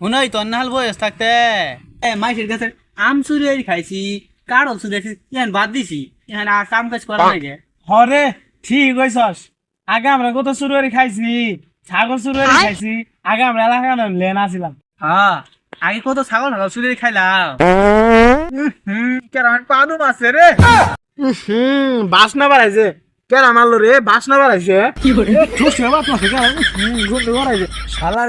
শুনই তোর নাহাল বয়স থাকতে। এ মাইসের কাছে আম চুরি খাইছি কারল চুরি হয়েছি ইহান বাদ দিছি ইহান আর কাম কাজ করা নাই হরে ঠিক হইছস আগে আমরা কত করে খাইছি ছাগল করে খাইছি আগে আমরা এলাকা লেন আসিলাম হ্যাঁ আগে কত ছাগল হাগল চুরি খাইলাম। কেরাম পাদু মাছে রে। হুম বাসনা বাড়াইছে। কেন মারলো রে বাসনা বাড়াইছে। হুম বাড়াইছে। শালার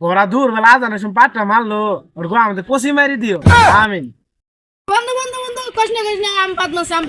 ঘোড়া দূর বেলা আজানের সময় পাটটা মারলো ওর গো আমাদের পশি মারি দিও। আমিন। বন্ধু বন্ধু বন্ধু কৃষ্ণ কৃষ্ণ আম পাতলো আম